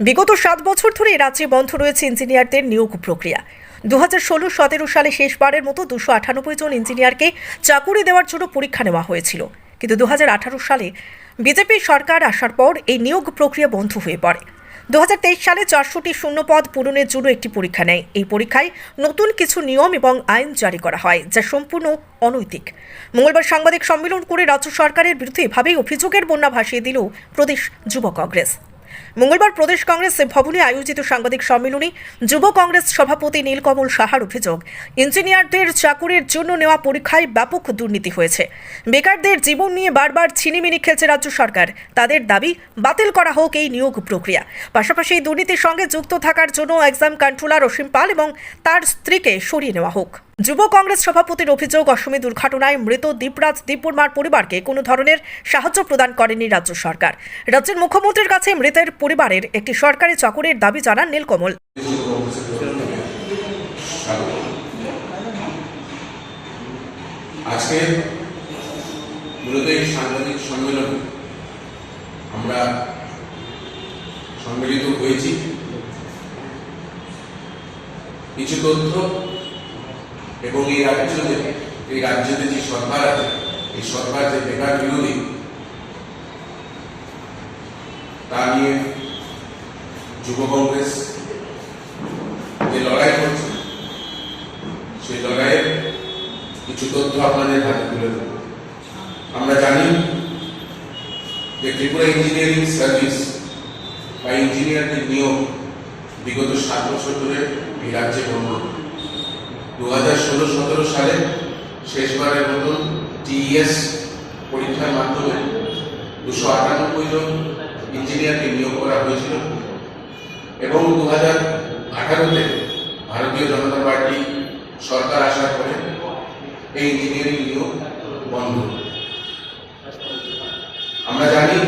বিগত সাত বছর ধরে রাজ্যে বন্ধ রয়েছে ইঞ্জিনিয়ারদের নিয়োগ প্রক্রিয়া। দু হাজার ষোলো সতেরো সালে শেষবারের মতো দুশো আটানব্বই জন ইঞ্জিনিয়ারকে চাকুরি দেওয়ার জন্য পরীক্ষা নেওয়া হয়েছিল। কিন্তু দু হাজার আঠারো সালে বিজেপি সরকার আসার পর এই নিয়োগ প্রক্রিয়া বন্ধ হয়ে পড়ে। দু হাজার তেইশ সালে চারশোটি শূন্যপদ পূরণের জন্য একটি পরীক্ষা নেয়। এই পরীক্ষায় নতুন কিছু নিয়ম এবং আইন জারি করা হয়, যা সম্পূর্ণ অনৈতিক। মঙ্গলবার সাংবাদিক সম্মেলন করে রাজ্য সরকারের বিরুদ্ধে এভাবেই অভিযোগের বন্যা ভাসিয়ে দিল প্রদেশ যুব কংগ্রেস। মঙ্গলবার প্রদেশ কংগ্রেস ভবনে আয়োজিত সাংবাদিক সম্মেলনে যুব কংগ্রেস সভাপতি নীলকমল সাহার অভিযোগ, ইঞ্জিনিয়ারদের চাকুরির জন্য নেওয়া পরীক্ষায় ব্যাপক দুর্নীতি হয়েছে। বেকারদের জীবন নিয়ে বারবার ছিনিমিনি খেলছে রাজ্য সরকার। তাদের দাবি, বাতিল করা হোক এই নিয়োগ প্রক্রিয়া। পাশাপাশি দুর্নীতির সঙ্গে যুক্ত থাকার জন্য এক্সাম কন্ট্রোলার অসীম পাল এবং তার স্ত্রীকে সরিয়ে নেওয়া হোক। যুব কংগ্রেস সভাপতির অভিযোগ, অসমী দুর্ঘটনায় মৃত দীপরাজ দীপবর্মার পরিবারকে কোনো ধরনের সাহায্য প্রদান করেনি রাজ্য সরকার। রাজ্যের মুখ্যমন্ত্রীর কাছে মৃতের পরিবারের একটি সরকারি চাকুরির দাবি জানান নীলকমল। কিছু তথ্য এবং এই রাজ্যতে এই রাজ্যতে যে সরকার আছে, এই সরকার যে বেকার বিরোধী, তা নিয়ে যুব কংগ্রেস যে লড়াই করছে, সেই লড়াইয়ের কিছু তথ্য আপনাদের হাতে তুলে দেব। আমরা জানি যে ত্রিপুরা ইঞ্জিনিয়ারিং সার্ভিস বা ইঞ্জিনিয়ারদের নিয়োগ বিগত সাত বছর ধরে এই রাজ্যে বন্ধ। দু হাজার ষোলো সতেরো সালে শেষবারের মতন টিইএস পরীক্ষার মাধ্যমে দুশো আটানব্বই জন ইঞ্জিনিয়ারকে নিয়োগ করা হয়েছিল এবং দু হাজার আঠারোতে ভারতীয় জনতা পার্টি সরকার আসার পরে এই ইঞ্জিনিয়ারিং নিয়োগ বন্ধ। আমরা জানি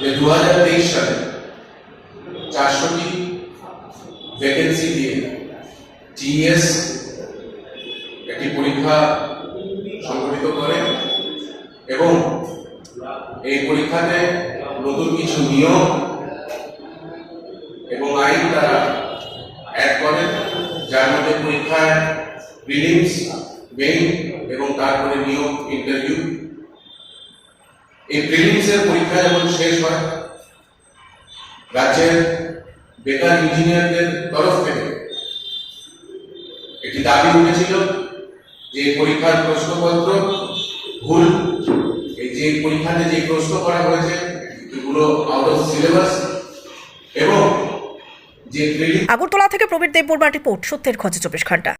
যে দু হাজার তেইশ সালে চারশোটি ভ্যাকেন্সি দিয়ে টিএস একটি পরীক্ষা সংগঠিত করে এবং এই পরীক্ষাতে নতুন কিছু নিয়ম এবং আইন তারা অ্যাড করেন যার মধ্যে পরীক্ষায় প্রিলিমস মেইন এবং তারপরে নিয়োগ ইন্টারভিউ এই প্রিলিমসের পরীক্ষা যখন শেষ হয়, রাজ্যের বেকার ইঞ্জিনিয়ারদের তরফ থেকে একটি উঠেছিল যে পরীক্ষার প্রশ্নপত্র ভুল। এই যে পরীক্ষাতে যে প্রশ্ন করা হয়েছে, এগুলো আউট অফ সিলেবাস এবং আগরতলা থেকে প্রবীর দেববর্মা রিপোর্ট সত্যের খোঁজে চব্বিশ ঘণ্টা।